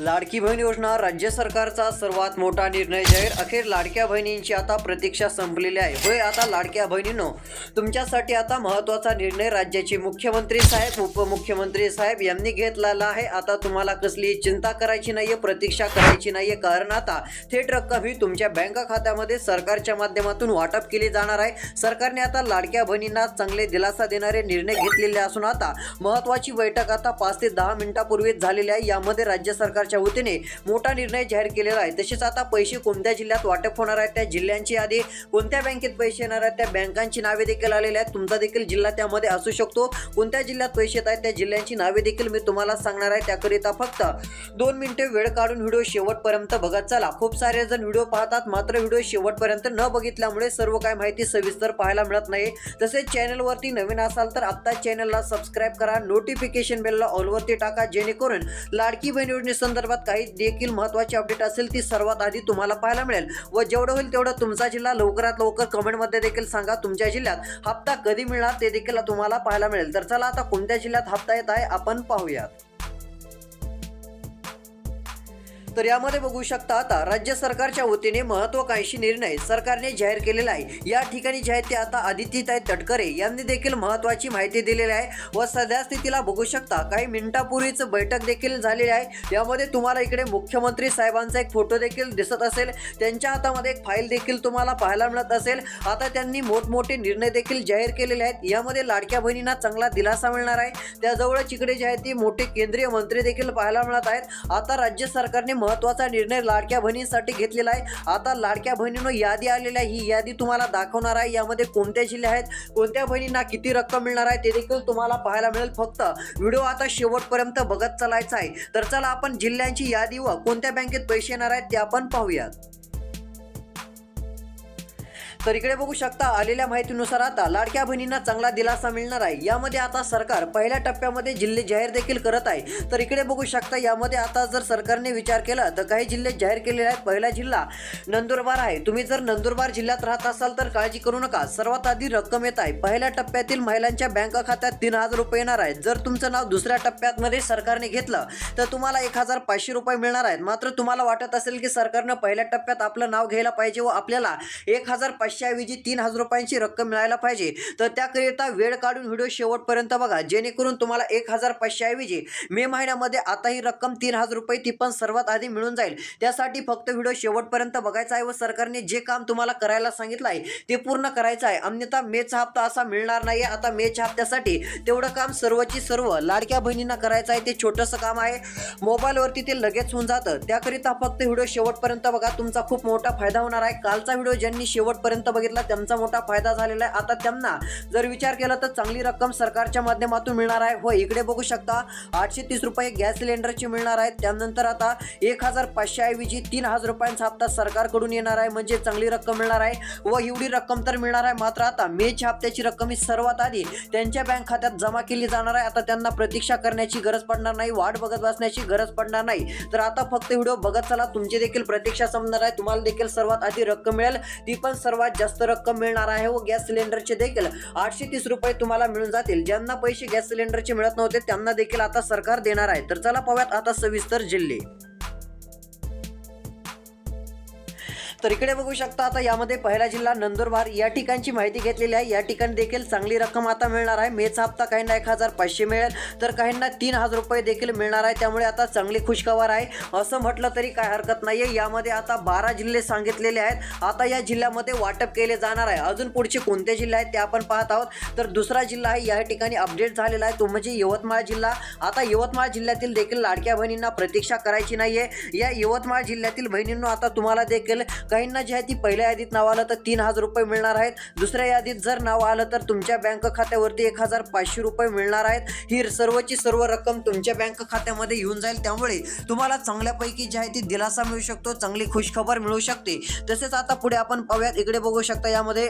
लाडकी बहीण योजना राज्य सरकारचा सर्वात मोठा निर्णय जाहीर. अखेर लाडक्या बहिणींची आता प्रतीक्षा संपलेली आहे. होय आता लाडक्या बहिणींनो तुमच्यासाठी आता महत्त्वाचा निर्णय राज्याचे मुख्यमंत्री साहेब उपमुख्यमंत्री साहेब यांनी घेतलेला आहे. आता तुम्हाला कसली चिंता करायची नाहीये प्रतीक्षा करायची नाहीये. कारण आता थेट रक्कम ही तुमच्या बँक खात्यामध्ये सरकारच्या माध्यमातून वाटप केली जाणार आहे. सरकारने आता लाडक्या बहिणींना चांगले दिलासा देणारे निर्णय घेतलेले असून आता महत्त्वाची बैठक आता पाच ते दहा मिनिटापूर्वीच झालेली आहे. यामध्ये राज्य सरकार सरकारच्या वतीने मोठा निर्णय जाहीर केलेला आहे. तसेच आता पैसे कोणत्या जिल्ह्यात वाटप होणार आहेत त्या जिल्ह्यांची यादी कोणत्या बँकेत पैसे येणार आहेत त्या बँकांची नावे देखील आलेली आहेत. तुमचा देखील जिल्हा त्यामध्ये असू शकतो. कोणत्या जिल्ह्यात पैसे येत आहेत त्या जिल्ह्यांची नावे देखील मी तुम्हाला सांगणार आहे. त्याकरिता फक्त दोन मिनिटे वेळ काढून व्हिडिओ शेवटपर्यंत बघत चला. खूप सारे जण व्हिडिओ पाहतात मात्र व्हिडिओ शेवटपर्यंत न बघितल्यामुळे सर्व काय माहिती सविस्तर पाहायला मिळत नाही. तसेच चॅनलवरती नवीन असाल तर आत्ता चॅनलला सबस्क्राईब करा. नोटिफिकेशन बेलला ऑलवरती टाका जेणेकरून लाडकी बहीण योजनेसंदर्भात काही देखील महत्त्वाची अपडेट असेल ती सर्वात आधी तुम्हाला पाहायला मिळेल. व जेवढं होईल तेवढं तुमचा जिल्हा लवकरात लवकर कमेंटमध्ये देखील सांगा तुमच्या जिल्ह्यात हप्ता कधी मिळणार ते देखील तुम्हाला पाहायला मिळेल. तर चला आता कोणत्या जिल्ह्यात हप्ता येत आहे आपण पाहूयात. तर यामध्ये बघू शकता आता राज्य सरकारच्या वतीने महत्वाकांक्षी निर्णय सरकारने जाहीर केलेला आहे. या ठिकाणी जे आहे ते आता आदित्यताई तटकरे यांनी देखील महत्वाची माहिती दिलेली आहे व सध्या स्थितीला बघू शकता काही मिनिटापूर्वीच बैठक देखील झालेली आहे. यामध्ये तुम्हाला इकडे मुख्यमंत्री साहेबांचा एक फोटो देखील दिसत असेल. त्यांच्या हातामध्ये एक फाईल देखील तुम्हाला पाहायला मिळत असेल. आता त्यांनी मोठमोठे निर्णय देखील जाहीर केलेले आहेत. यामध्ये लाडक्या बहिणींना चांगला दिलासा मिळणार आहे. त्याजवळच इकडे जे आहे ते मोठे केंद्रीय मंत्री देखील पाहायला मिळत आहेत. आता राज्य सरकारने महत्त्वाचा निर्णय लाडक्या बहिणींसाठी घेतलेला आहे. आता लाडक्या बहिणीनं यादी आलेली आहे. ही यादी तुम्हाला दाखवणार आहे. यामध्ये कोणत्या जिल्हे आहेत? कोणत्या बहिणींना किती रक्कम मिळणार आहे? ते देखील तुम्हाला पाहायला मिळेल. फक्त व्हिडिओ आता शेवटपर्यंत बघत चालायचा आहे. तर चला आपण जिल्ह्यांची यादी व कोणत्या बँकेत पैसे येणार आहेत ते आपण पाहूयात. तर इकडे बघू शकता आलेल्या माहितीनुसार आता लाडक्या बहिणींना चांगला दिलासा मिळणार आहे. यामध्ये आता सरकार पहिल्या टप्प्यामध्ये जिल्हे जाहीर देखील करत आहे. तर इकडे बघू शकता यामध्ये आता जर सरकारने विचार केला तर काही जिल्हे जाहीर केलेले आहेत. पहिला जिल्हा नंदुरबार आहे. तुम्ही जर नंदुरबार जिल्ह्यात राहत असाल तर काळजी करू नका. सर्वात आधी रक्कम येत आहे. पहिल्या टप्प्यातील महिलांच्या बँक खात्यात तीन हजार रुपये येणार आहेत. जर तुमचं नाव दुसऱ्या टप्प्यामध्ये सरकारने घेतलं तर तुम्हाला एक हजार पाचशे रुपये मिळणार आहेत. मात्र तुम्हाला वाटत असेल की सरकारनं पहिल्या टप्प्यात आपलं नाव घ्यायला पाहिजे व आपल्याला एक हजार पाचशेऐवजी तीन हजार रुपयांची रक्कम मिळायला पाहिजे. तर त्याकरिता वेळ काढून व्हिडिओ शेवटपर्यंत बघा जेणेकरून तुम्हाला एक हजार पाचशेऐवजी मे महिन्यामध्ये आता ही रक्कम तीन हजार रुपये ती पण सर्वात आधी मिळून जाईल. त्यासाठी फक्त व्हिडिओ शेवटपर्यंत बघायचा आहे व सरकारने जे काम तुम्हाला करायला सांगितलं आहे ते पूर्ण करायचं आहे. अन्यथा मेचा हप्ता असा मिळणार नाही आता मेच्या हप्त्यासाठी तेवढं काम सर्वची सर्व लाडक्या बहिणींना करायचं आहे. ते छोटंसं काम आहे. मोबाईलवरती ते लगेच होऊन जातं. त्याकरिता फक्त व्हिडिओ शेवटपर्यंत बघा. तुमचा खूप मोठा फायदा होणार आहे. कालचा व्हिडिओ ज्यांनी शेवटपर्यंत बघितला त्यांचा मोठा फायदा झालेला आहे. आता त्यांना जर विचार केला तर चांगली रक्कम सरकारच्या माध्यमातून मिळणार आहे. हो इकडे बघू शकता आठशे तीस रुपये गॅस सिलेंडरची मिळणार आहे. त्यानंतर आता एक हजार पाचशे ऐवजी तीन हजार रुपयांचा हप्ता सरकारकडून येणार आहे. म्हणजे चांगली रक्कम मिळणार आहे व एवढी रक्कम तर मिळणार आहे. मात्र आता मेच्या हप्त्याची रक्कम ही सर्वात आधी त्यांच्या बँक खात्यात जमा केली जाणार आहे. आता त्यांना प्रतीक्षा करण्याची गरज पडणार नाही वाट बघत बसण्याची गरज पडणार नाही. तर आता फक्त व्हिडिओ बघत चला. तुमची देखील प्रतीक्षा संपणार आहे. तुम्हाला देखील सर्वात आधी रक्कम मिळेल. ती पण सर्वात जास्त रक्कम मिळणार आहे व गॅस सिलेंडरचे देखील आठशे तीस रुपये तुम्हाला मिळून जातील. ज्यांना पैसे गॅस सिलेंडरचे मिळत नव्हते त्यांना देखील आता सरकार देणार आहे. तर चला पाहूयात आता सविस्तर जिल्हे. तर इकडे बघू शकता आता यामध्ये पहिला जिल्हा नंदुरबार. या ठिकाणची माहिती घेतलेली आहे. या ठिकाणी देखील चांगली रक्कम आता मिळणार आहे. मेचा हप्ता काहींना एक हजार पाचशे मिळेल. तर काहींना तीन हजार रुपये देखील मिळणार आहे. त्यामुळे आता चांगली खुशखबर आहे. असं म्हटलं तरी काय हरकत नाही आहे यामध्ये आता बारा जिल्हे सांगितलेले आहेत. आता या जिल्ह्यामध्ये वाटप केले जाणार आहे. अजून पुढचे कोणते जिल्हे आहेत ते आपण पाहत आहोत. तर दुसरा जिल्हा आहे. या ठिकाणी अपडेट झालेला आहे. तो म्हणजे यवतमाळ जिल्हा. आता यवतमाळ जिल्ह्यातील देखील लाडक्या बहिणींना प्रतीक्षा करायची नाही आहे या यवतमाळ जिल्ह्यातील बहिणींना आता तुम्हाला देखील काहींना जे आहे ती पहिल्या यादीत नाव आलं तर तीन हजार रुपये मिळणार आहेत. दुसऱ्या यादीत जर नाव आलं तर तुमच्या बँक खात्यावरती एक हजार पाचशे रुपये मिळणार आहेत. ही सर्वची सर्व रक्कम तुमच्या बँक खात्यामध्ये येऊन जाईल. त्यामुळे तुम्हाला चांगल्यापैकी जे आहे ती दिलासा मिळू शकतो चांगली खुशखबर मिळू शकते. तसेच आता पुढे आपण पाहूयात इकडे बघू शकता यामध्ये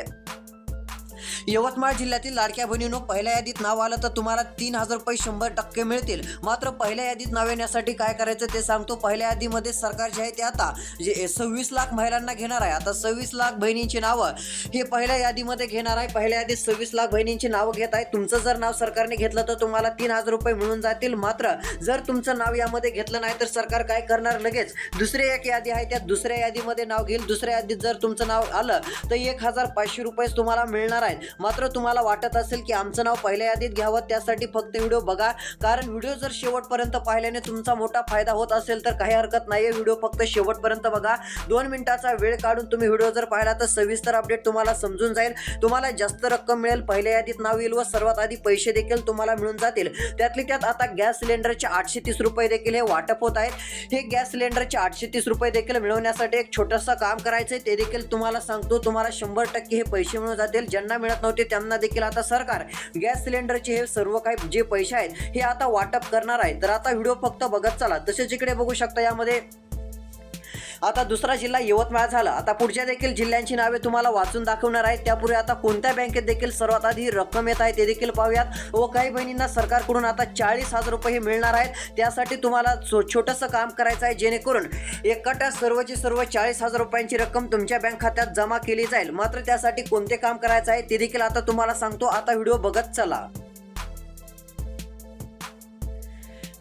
यवतमाळ जिल्ह्यातील लाडक्या बहिणीनो पहिल्या यादीत नाव आलं तर तुम्हाला तीन हजार रुपये शंभर टक्के मिळतील. मात्र पहिल्या यादीत नाव येण्यासाठी काय करायचं ते सांगतो. पहिल्या यादीमध्ये सरकार जे आहे ते आता जे सव्वीस लाख महिलांना घेणार आहे. आता सव्वीस लाख बहिणींची नावं हे पहिल्या यादीमध्ये घेणार आहे. पहिल्या यादीत सव्वीस लाख बहिणींची नावं घेत आहे. तुमचं जर नाव सरकारने घेतलं तर तुम्हाला तीन हजार रुपये मिळून जातील. मात्र जर तुमचं नाव यामध्ये घेतलं नाही तर सरकार काय करणार? लगेच दुसरी एक यादी आहे. त्या दुसऱ्या यादीमध्ये नाव घेईल. दुसऱ्या यादीत जर तुमचं नाव आलं तर एक हजार पाचशे रुपये तुम्हाला मिळणार आहेत. मात्र तुम्हाला वाटत असेल की आमचं नाव पहिल्या यादीत घ्यावं त्यासाठी फक्त व्हिडिओ बघा. कारण व्हिडिओ जर शेवटपर्यंत पाहिल्याने तुमचा मोठा फायदा होत असेल तर काही हरकत नाही व्हिडिओ फक्त शेवटपर्यंत बघा. दोन मिनिटाचा वेळ काढून तुम्ही व्हिडिओ जर पाहिला तर सविस्तर अपडेट तुम्हाला समजून जाईल. तुम्हाला जास्त रक्कम मिळेल. पहिल्या यादीत नाव येईल व सर्वात आधी पैसे देखील तुम्हाला मिळून जातील. त्यातली त्यात आता गॅस सिलेंडरचे आठशे तीस रुपये देखील हे वाटप होत आहेत. हे गॅस सिलेंडरचे आठशे तीस रुपये देखील मिळवण्यासाठी एक छोटंसं काम करायचं आहे ते देखील तुम्हाला सांगतो. तुम्हाला शंभर टक्के हे पैसे मिळून जातील. ज्यांना मिळत नव्हते. त्यांना देखील आता सरकार गॅस सिलेंडरचे हे सर्व काही जे पैसे आहेत हे आता वाटप करणार आहे. तर आता व्हिडिओ फक्त बघत चला. तसेच इकडे बघू शकता यामध्ये आता दुसरा जिल्हा यवतमाळ झाला. आता पुढच्या देखील जिल्ह्यांची नावे तुम्हाला वाचून दाखवणार आहेत. त्यापूर्वी आता कोणत्या बँकेत देखील सर्वात आधी रक्कम येत आहे ते देखील पाहूयात. व काही बहिणींना सरकारकडून आता चाळीस हजार रुपये हे मिळणार आहेत. त्यासाठी तुम्हाला छो- छोटंसं काम करायचं आहे. जेणेकरून एकट्या सर्वची सर्व चाळीस हजार रुपयांची रक्कम तुमच्या बँक खात्यात जमा केली जाईल. मात्र त्यासाठी कोणते काम करायचं आहे ते देखील आता तुम्हाला सांगतो. आता व्हिडिओ बघत चला.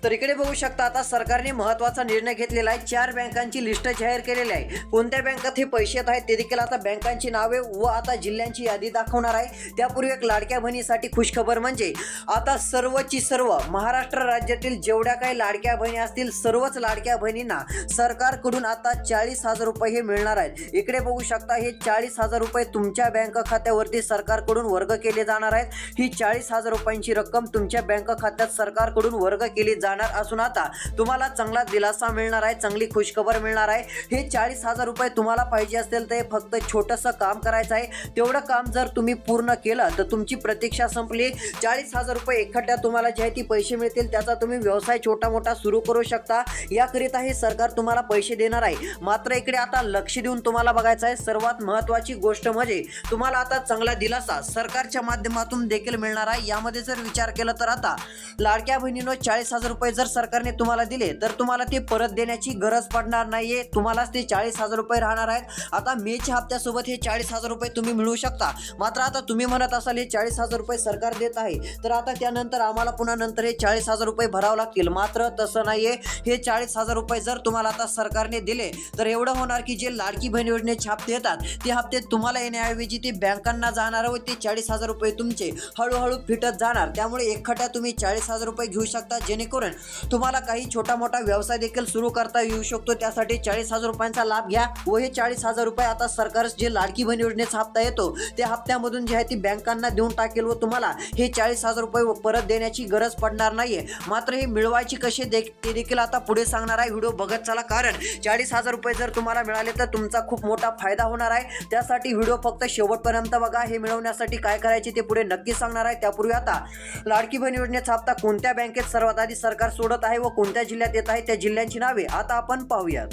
तर इकडे बघू शकता आता सरकारने महत्त्वाचा निर्णय घेतलेला आहे. चार बँकांची लिस्ट जाहीर केलेली आहे. कोणत्या बँकात हे पैसे येत आहेत ते देखील आता बँकांची नावे व आता जिल्ह्यांची यादी दाखवणार आहे. त्यापूर्वी एक लाडक्या बहिणीसाठी खुशखबर म्हणजे आता सर्वची सर्व महाराष्ट्र राज्यातील जेवढ्या काही लाडक्या बहिणी असतील सर्वच लाडक्या बहिणींना सरकारकडून आता चाळीस हजार रुपये हे मिळणार आहेत. इकडे बघू शकता हे चाळीस हजार रुपये तुमच्या बँक खात्यावरती सरकारकडून वर्ग केले जाणार आहेत. ही चाळीस हजार रुपयांची रक्कम तुमच्या बँक खात्यात सरकारकडून वर्ग केली जाणार असून आता तुम्हाला चांगला दिलासा मिळणार आहे चांगली खुशखबर मिळणार आहे. हे चाळीस हजार रुपये तुम्हाला पाहिजे असेल तर हे फक्त छोटंसं काम करायचं आहे. तेवढं काम जर तुम्ही पूर्ण केलं तर तुमची प्रतीक्षा संपली. चाळीस हजार रुपये एखाद्या तुम्हाला जे आहे ती पैसे मिळतील त्याचा तुम्ही व्यवसाय छोटा मोठा सुरू करू शकता. याकरिता हे सरकार तुम्हाला पैसे देणार आहे. मात्र इकडे आता लक्ष देऊन तुम्हाला बघायचं आहे. सर्वात महत्वाची गोष्ट म्हणजे तुम्हाला आता चांगला दिलासा सरकारच्या माध्यमातून देखील मिळणार आहे. यामध्ये जर विचार केला तर आता लाडक्या बहिणीनं चाळीस हजार रुपये जर सरकारने तुम्हाला दिले तर तुम्हाला ते परत देण्याची गरज पडणार नाहीये. तुम्हालाच ते चाळीस हजार रुपये राहणार आहेत. आता मेच्या हप्त्यासोबत हे चाळीस हजार रुपये तुम्ही मिळवू शकता. मात्र आता तुम्ही म्हणत असाल हे चाळीस हजार रुपये सरकार देत आहे. तर आता त्यानंतर आम्हाला पुन्हा नंतर हे चाळीस हजार रुपये भरावं लागतील. मात्र तसं नाहीये. हे चाळीस हजार रुपये जर तुम्हाला आता सरकारने दिले तर एवढं होणार की जे लाडकी बहीण योजनेचे हप्ते येतात ते हप्ते तुम्हाला येण्याऐवजी ते बँकांना जाणार व ते चाळीस हजार रुपये तुमचे हळूहळू फिटत जाणार. त्यामुळे एकखट्या तुम्ही चाळीस हजार रुपये घेऊ शकता जेणेकरून तुम्हाला काही छोटा मोठा व्यवसाय देखील सुरू करता येऊ शकतो. त्यासाठी चाळीस हजार रुपयांचा लाभ घ्या व हे चाळीस हजार रुपये आता सरकार जे लाडकी बहीण योजनेचा हप्ता येतो त्या हप्त्यामधून जे आहे ती बँकांना देऊन टाकेल व तुम्हाला हे चाळीस हजार रुपये परत देण्याची गरज पडणार नाहीये. मात्र हे मिळवायची कसे दे ते देखील आता पुढे सांगणार आहे. व्हिडिओ बघत चला कारण चाळीस हजार रुपये जर तुम्हाला मिळाले तर तुमचा खूप मोठा फायदा होणार आहे. त्यासाठी व्हिडिओ फक्त शेवटपर्यंत बघा. हे मिळवण्यासाठी काय करायचे ते पुढे नक्की सांगणार आहे. त्यापूर्वी आता लाडकी बहीण योजनेचा हप्ता कोणत्या बँकेत? सर्वात आधी सरकार सोडत आहे व कोणत्या जिल्ह्यात येत आहे त्या जिल्ह्यांची नावे आता आपण पाहूयात.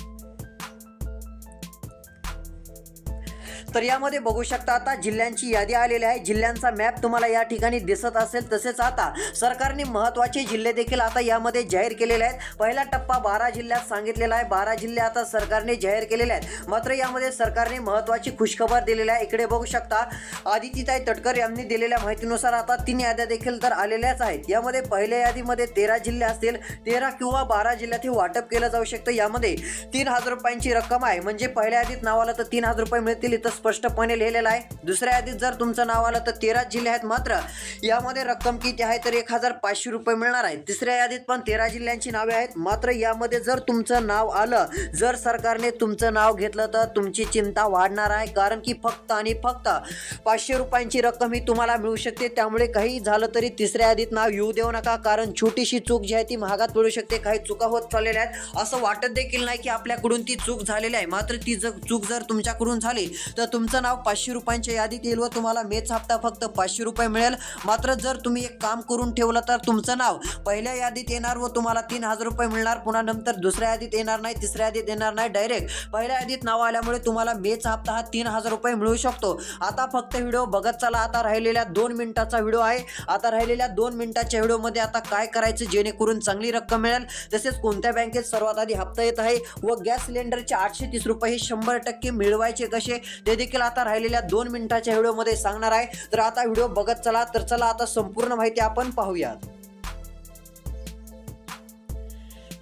तर यामध्ये बघू शकता आता जिल्ह्यांची यादी आलेली आहे. जिल्ह्यांचा मॅप तुम्हाला या ठिकाणी दिसत असेल तसेच आता सरकारने महत्त्वाचे जिल्हे देखील आता यामध्ये जाहीर केलेले आहेत. पहिला टप्पा बारा जिल्ह्यात सांगितलेला आहे. बारा जिल्हे आता सरकारने जाहीर केलेले आहेत. मात्र यामध्ये सरकारने महत्वाची खुशखबर दिलेली आहे. इकडे बघू शकता आदितीताई तटकर यांनी दिलेल्या माहितीनुसार आता तीन याद्या देखील तर आलेल्याच आहेत. यामध्ये पहिल्या यादीमध्ये तेरा जिल्हे असतील. तेरा किंवा बारा जिल्ह्यात हे वाटप केलं जाऊ शकतं. यामध्ये तीन हजार रुपयांची रक्कम आहे. म्हणजे पहिल्या यादीत नावाला तर तीन हजार रुपये मिळतील. इथं स्पष्टपणे लिहिलेलं आहे. दुसऱ्या यादीत जर तुमचं नाव आलं तर तेरा जिल्हे आहेत मात्र. यामध्ये रक्कम किती आहे तर एक हजार पाचशे रुपये मिळणार आहे. तिसऱ्या यादीत पण तेरा जिल्ह्यांची नावे आहेत. मात्र यामध्ये जर तुमचं नाव आलं जर सरकारने तुमचं नाव घेतलं तर तुमची चिंता वाढणार आहे. कारण की फक्त आणि फक्त पाचशे रुपयांची रक्कम ही तुम्हाला मिळू शकते. त्यामुळे काही झालं तरी तिसऱ्या यादीत नाव येऊ देऊ नका. कारण छोटीशी चूक जी आहे ती महागात पडू शकते. काही चुका होत चाललेल्या आहेत. असं वाटत देखील नाही की आपल्याकडून ती चूक झालेली आहे. मात्र ती जर चूक जर तुमच्याकडून झाली तर तुमचं नाव पाचशे रुपयांच्या यादीत येईल व तुम्हाला मेच हप्ता फक्त पाचशे रुपये मिळेल. मात्र जर तुम्ही एक काम करून ठेवलं तर तुमचं नाव पहिल्या यादीत येणार व तुम्हाला तीन हजार रुपये मिळणार. पुन्हा नंतर दुसऱ्या यादीत येणार नाही तिसऱ्या यादीत येणार नाही. डायरेक्ट पहिल्या यादीत नाव आल्यामुळे तुम्हाला मेचा हप्ता हा तीन हजार रुपये मिळू शकतो. आता फक्त व्हिडिओ बघत चला. आता राहिलेल्या दोन मिनिटाचा व्हिडिओ आहे. आता राहिलेल्या दोन मिनिटाच्या व्हिडिओमध्ये आता काय करायचं? जेणेकरून चांगली रक्कम मिळेल. तसेच कोणत्या बँकेत सर्वात आधी हप्ता येत आहे व गॅस सिलेंडरचे आठशे तीस रुपये हे शंभर टक्के मिळवायचे कसे? ते देखील आता राहिलेल्या दोन मिनिटाच्या व्हिडिओमध्ये सांगणार आहे. तर आता व्हिडिओ बघत चला. तर चला आता संपूर्ण माहिती आपण पाहूयात.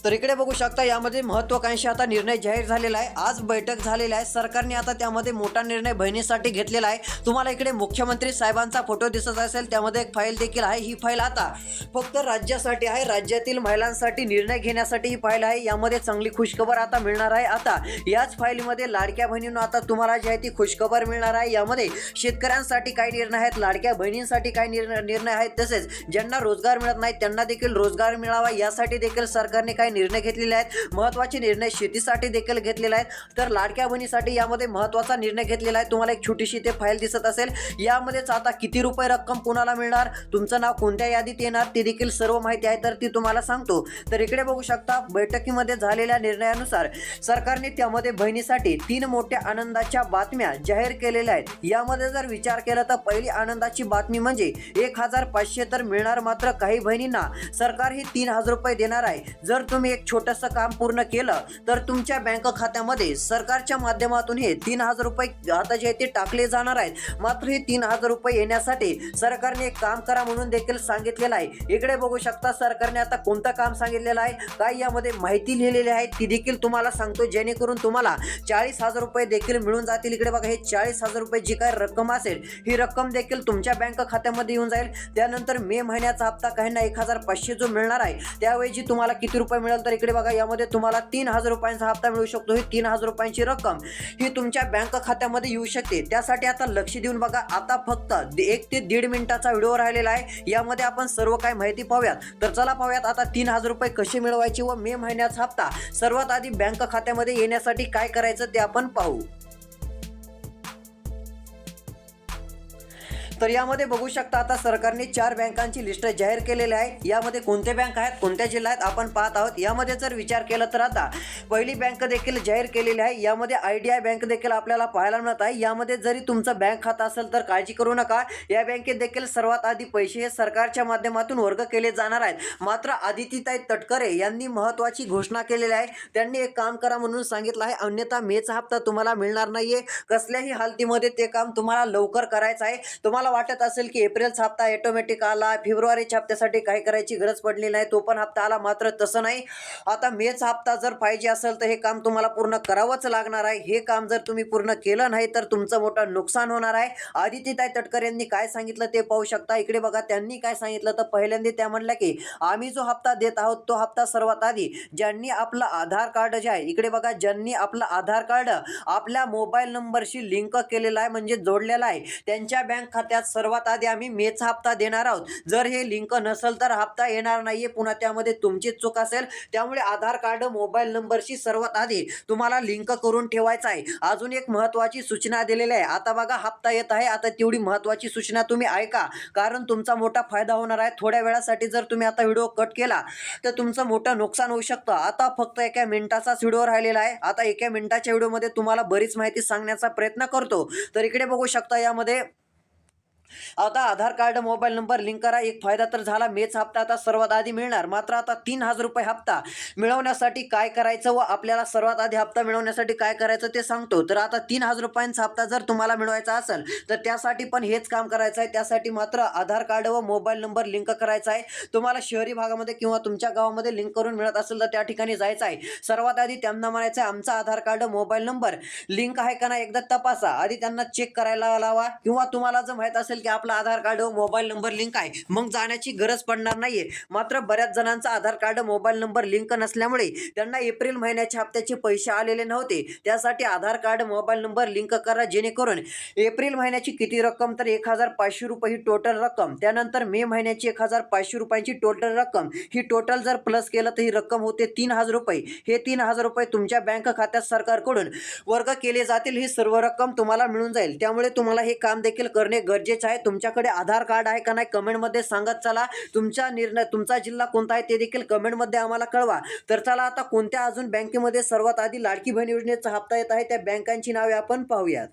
तर इकडे बघू शकता यामध्ये महत्वाकांक्षी आता निर्णय जाहीर झालेला आहे. आज बैठक झालेली आहे. सरकारने आता त्यामध्ये मोठा निर्णय बहिणीसाठी घेतलेला आहे. तुम्हाला इकडे मुख्यमंत्री साहेबांचा फोटो दिसत असेल त्यामध्ये एक फाईल देखील आहे. ही फाईल आता फक्त राज्यासाठी आहे. राज्यातील महिलांसाठी निर्णय घेण्यासाठी ही फाईल आहे. यामध्ये चांगली खुशखबर आता मिळणार आहे. आता याच फाईलमध्ये लाडक्या बहिणींना आता तुम्हाला जी आहे ती खुशखबर मिळणार आहे. यामध्ये शेतकऱ्यांसाठी काय निर्णय आहेत लाडक्या बहिणींसाठी काय निर्णय निर्णय आहेत. तसेच ज्यांना रोजगार मिळत नाही त्यांना देखील रोजगार मिळावा. यासाठी देखील सरकारने काही निर्णय घेतलेले आहेत. महत्त्वाचे निर्णय शेतीसाठी देखील घेतलेले आहेत. तर लाडक्या बहिणीसाठी यामध्ये महत्त्वाचा निर्णय घेतलेला आहे. तुम्हाला एक छोटीशी ते फाईल दिसत असेल. यामध्येच आता किती रुपये रक्कम कुणाला मिळणार? तुमचं नाव कोणत्या यादीत येणार? ती देखील सर्व माहिती आहे. तर ती तुम्हाला सांगतो. तर इकडे बघू शकता बैठकीमध्ये झालेल्या निर्णयानुसार सरकारने त्यामध्ये बहिणीसाठी तीन मोठ्या आनंदाच्या बातम्या जाहीर केलेल्या आहेत. यामध्ये जर विचार केला तर पहिली आनंदाची बातमी म्हणजे एक हजार पाचशे तर मिळणार मात्र काही बहिणींना. सरकार ही तीन हजार रुपये देणार आहे. जर तुम्ही तुम्ही एक छोटंसं काम पूर्ण केलं तर तुमच्या बँक खात्यामध्ये सरकारच्या माध्यमातून हे तीन हजार रुपये आता जे आहे ते टाकले जाणार आहेत. मात्र हे तीन हजार रुपये येण्यासाठी सरकारने एक काम करा म्हणून देखील सांगितलेलं आहे. इकडे बघू शकता सरकारने आता कोणतं काम सांगितलेलं आहे? काय यामध्ये माहिती लिहिलेली आहे ती देखील तुम्हाला सांगतो. जेणेकरून तुम्हाला चाळीस हजार रुपये देखील मिळून जातील. इकडे बघा हे चाळीस हजार रुपये जी काय रक्कम असेल ही रक्कम देखील तुमच्या बँक खात्यामध्ये येऊन जाईल. त्यानंतर मे महिन्याचा हप्ता काहींना एक हजार पाचशे जो मिळणार आहे त्याऐवजी तुम्हाला किती रुपये मिळेल तर इकडे बघा यामध्ये तुम्हाला तीन हजार रुपयांचा हप्ता मिळू शकतो. ही तीन हजार रुपयांची रक्कम ही तुमच्या बँक खात्यामध्ये येऊ शकते. त्यासाठी आता लक्ष देऊन बघा आता फक्त एक ते दीड मिनिटाचा व्हिडिओ राहिलेला आहे. यामध्ये आपण सर्व काही माहिती पाहूयात. तर चला पाहूयात आता तीन हजार रुपये कसे मिळवायचे व मे महिन्याचा हप्ता. सर्वात आधी बँक खात्यामध्ये येण्यासाठी काय करायचं ते आपण पाहू. तर यामध्ये बघू शकता आता सरकारने चार बँकांची लिस्ट जाहीर केलेली आहे. यामध्ये कोणते बँक आहेत कोणत्या जिल्ह्यात आपण पाहत आहोत. यामध्ये जर विचार केला तर आता पहिली बँक देखील जाहीर केलेली आहे. यामध्ये आय डी आय बँक देखील आपल्याला पाहायला मिळत आहे. यामध्ये जरी तुमचं बँक खातं असेल तर काळजी करू नका. या बँकेत देखील सर्वात आधी पैसे हे सरकारच्या माध्यमातून वर्ग केले जाणार आहेत. मात्र आदितीताई तटकरे यांनी महत्त्वाची घोषणा केलेली आहे. त्यांनी एक काम करा म्हणून सांगितलं आहे. अन्यथा मेचा हप्ता तुम्हाला मिळणार नाहीये. कसल्याही हालतीमध्ये ते काम तुम्हाला लवकर करायचं आहे. तुम्हाला वाटत असेल की एप्रिलचा हप्ता ऑटोमॅटिक आला. फेब्रुवारीच्या हप्त्यासाठी काही करायची गरज पडली नाही. तो पण हप्ता आला मात्र तसं नाही. आता मेचा हप्ता जर पाहिजे असेल तर हे काम तुम्हाला पूर्ण करावंच लागणार आहे. हे काम जर तुम्ही पूर्ण केलं नाही तर तुमचं मोठं नुकसान होणार आहे. आदित्यताई तटकर यांनी काय सांगितलं ते पाहू शकता. इकडे बघा त्यांनी काय सांगितलं तर पहिल्यांदा त्या म्हणल्या की आम्ही जो हप्ता देत आहोत तो हप्ता सर्वात आधी ज्यांनी आपलं आधार कार्ड जे आहे इकडे बघा ज्यांनी आपलं आधार कार्ड आपल्या मोबाईल नंबरशी लिंक केलेला आहे म्हणजे जोडलेला आहे त्यांच्या बँक खात्यात सर्वात आधी आम्ही मेचा हप्ता देणार आहोत. जर हे लिंक नसेल तर हप्ता येणार नाहीये. पुन्हा त्यामध्ये तुमचीच चूक असेल. त्यामुळे आधार कार्ड मोबाईल नंबरशी सर्वात आधी तुम्हाला लिंक करून ठेवायचं आहे. अजून एक महत्वाची सूचना दिलेली आहे. आता बघा हप्ता येत आहे. आता तेवढी महत्वाची सूचना तुम्ही ऐका. कारण तुमचा मोठा फायदा होणार आहे. थोड्या वेळासाठी जर तुम्ही आता व्हिडिओ कट केला तर तुमचं मोठं नुकसान होऊ शकतं. आता फक्त एका मिनिटाचाच व्हिडिओ राहिलेला आहे. आता एका मिनिटाच्या व्हिडिओमध्ये तुम्हाला बरीच माहिती सांगण्याचा प्रयत्न करतो. तर इकडे बघू शकता यामध्ये आता Aadhaar card mobile number link करा. एक फायदा तर झाला मेच हप्ता आता सर्वात आधी मिळणार. मात्र आता तीन हजार रुपये हप्ता मिळवण्यासाठी काय करायचं व आपल्याला सर्वात आधी हप्ता मिळवण्यासाठी काय करायचं ते सांगतो. तर आता तीन हजार रुपयांचा हप्ता जर तुम्हाला मिळवायचा असेल तर त्यासाठी पण हेच काम करायचं आहे. त्यासाठी मात्र आधार कार्ड व मोबाईल नंबर लिंक करायचा आहे. तुम्हाला शहरी भागामध्ये किंवा तुमच्या गावामध्ये लिंक करून मिळत असेल तर त्या ठिकाणी जायचं आहे. सर्वात आधी त्यांना म्हणायचं आहे आमचा Aadhaar card mobile number link आहे का ना एकदा तपासा. आधी त्यांना चेक करायला लावा किंवा तुम्हाला जर माहीत असेल की आपला आधार कार्ड व मोबाईल नंबर लिंक आहे. मग जाण्याची गरज पडणार नाहीये. मात्र बऱ्याच जणांचा Aadhaar card mobile number link नसल्यामुळे त्यांना एप्रिल महिन्याच्या हप्त्याचे पैसे आलेले नव्हते. त्यासाठी Aadhaar card mobile number link करा जेणेकरून एप्रिल महिन्याची किती रक्कम? तर एक हजार पाचशे रुपये ही टोटल रक्कम. त्यानंतर मे महिन्याची एक हजार पाचशे रुपयांची टोटल रक्कम. ही टोटल जर प्लस केलं तर ही रक्कम होते तीन हजार रुपये. हे तीन हजार रुपये तुमच्या बँक खात्यात सरकारकडून वर्ग केले जातील. ही सर्व रक्कम तुम्हाला मिळून जाईल. त्यामुळे तुम्हाला हे काम देखील करणे गरजेचे आहे. तुमच्याकडे आधार कार्ड आहे का नाही कमेंटमध्ये सांगत चला. तुमचा निर्णय तुमचा जिल्हा कोणता आहे ते देखील कमेंटमध्ये आम्हाला कळवा. तर चला आता कोणत्या अजून बँकेमध्ये सर्वात आधी लाडकी बहीण योजनेचा हप्ता येत आहे त्या बँकांची नावे आपण पाहूयात.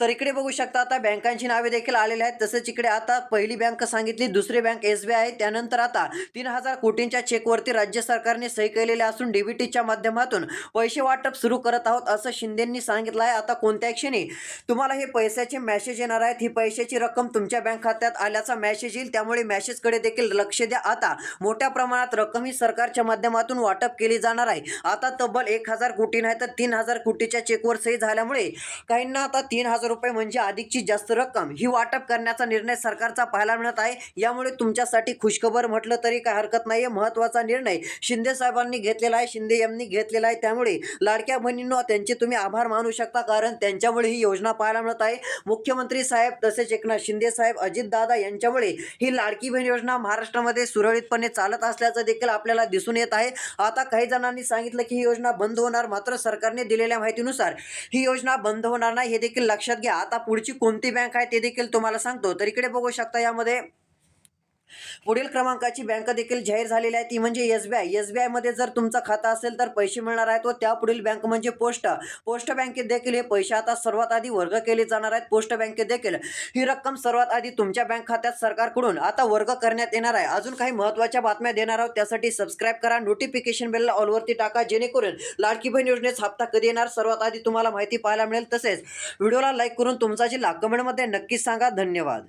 तर इकडे बघू शकता आता बँकांची नावे देखील आलेली आहेत. तसेच इकडे आता पहिली बँक सांगितली दुसरी बँक एस बी आहे. त्यानंतर आता तीन हजार कोटींच्या चेकवरती राज्य सरकारने सही केलेली असून डीबीटीच्या माध्यमातून पैसे वाटप सुरू करत आहोत असं शिंदेंनी सांगितलं आहे. आता कोणत्या क्षणी तुम्हाला हे पैशाचे मॅसेज येणार आहेत? ही पैशाची रक्कम तुमच्या बँक खात्यात आल्याचा मॅसेज येईल. त्यामुळे मॅसेजकडे देखील लक्ष द्या. आता मोठ्या प्रमाणात रक्कम ही सरकारच्या माध्यमातून वाटप केली जाणार आहे. आता तब्बल एक हजार कोटी नाही तर तीन हजार कोटीच्या चेकवर सही झाल्यामुळे काहींना आता तीन हजार रुपये म्हणजे अधिकची जास्त रक्कम. ही वाटप करण्याचा निर्णय सरकारचा पाहायला मिळत आहे. यामुळे तुमच्यासाठी खुशखबर म्हटलं तरी काय हरकत नाहीये. महत्त्वाचा निर्णय शिंदे साहेबांनी घेतलेला आहे. शिंदे यांनी घेतलेला आहे. त्यामुळे लाडक्या बहिणींनो त्यांचे तुम्ही आभार मानू शकता कारण त्यांच्यामुळे ही योजना पाहायला मिळत आहे. मुख्यमंत्री साहेब तसेच एकनाथ शिंदे साहेब अजितदादा यांच्यामुळे ही लाडकी बहीण योजना महाराष्ट्रामध्ये सुरळीतपणे चालत असल्याचं देखील आपल्याला दिसून येत आहे. आता काही जणांनी सांगितलं की ही योजना बंद होणार. मात्र सरकारने दिलेल्या माहितीनुसार ही योजना बंद होणार नाही. हे देखील लक्षात लक्षात घ्या. आता पुढची कोणती बँक आहे ते देखील तुम्हाला सांगतो. तर इकडे बघू शकता यामध्ये पुढील क्रमांकाची बँक देखील जाहीर झालेली आहे. ती म्हणजे S B I. S B आयमध्ये जर तुमचा खाता असेल तर पैसे मिळणार आहेत व त्या पुढील बँक म्हणजे पोस्ट. पोस्ट बँकेत देखील हे पैसे आता सर्वात आधी वर्ग केले जाणार आहेत. पोस्ट बँकेत देखील ही रक्कम सर्वात आधी तुमच्या बँक खात्यात सरकारकडून आता वर्ग करण्यात येणार आहे. अजून काही महत्त्वाच्या बातम्या देणार आहोत. त्यासाठी सबस्क्राईब करा. नोटिफिकेशन बेलला ऑलवरती टाका. जेणेकरून लाडकी बहीण योजनेचा हप्ता कधी येणार? सर्वात आधी तुम्हाला माहिती पाहायला मिळेल. तसेच व्हिडिओला लाईक करून तुमचा जिल्हा कमेंटमध्ये नक्कीच सांगा. धन्यवाद.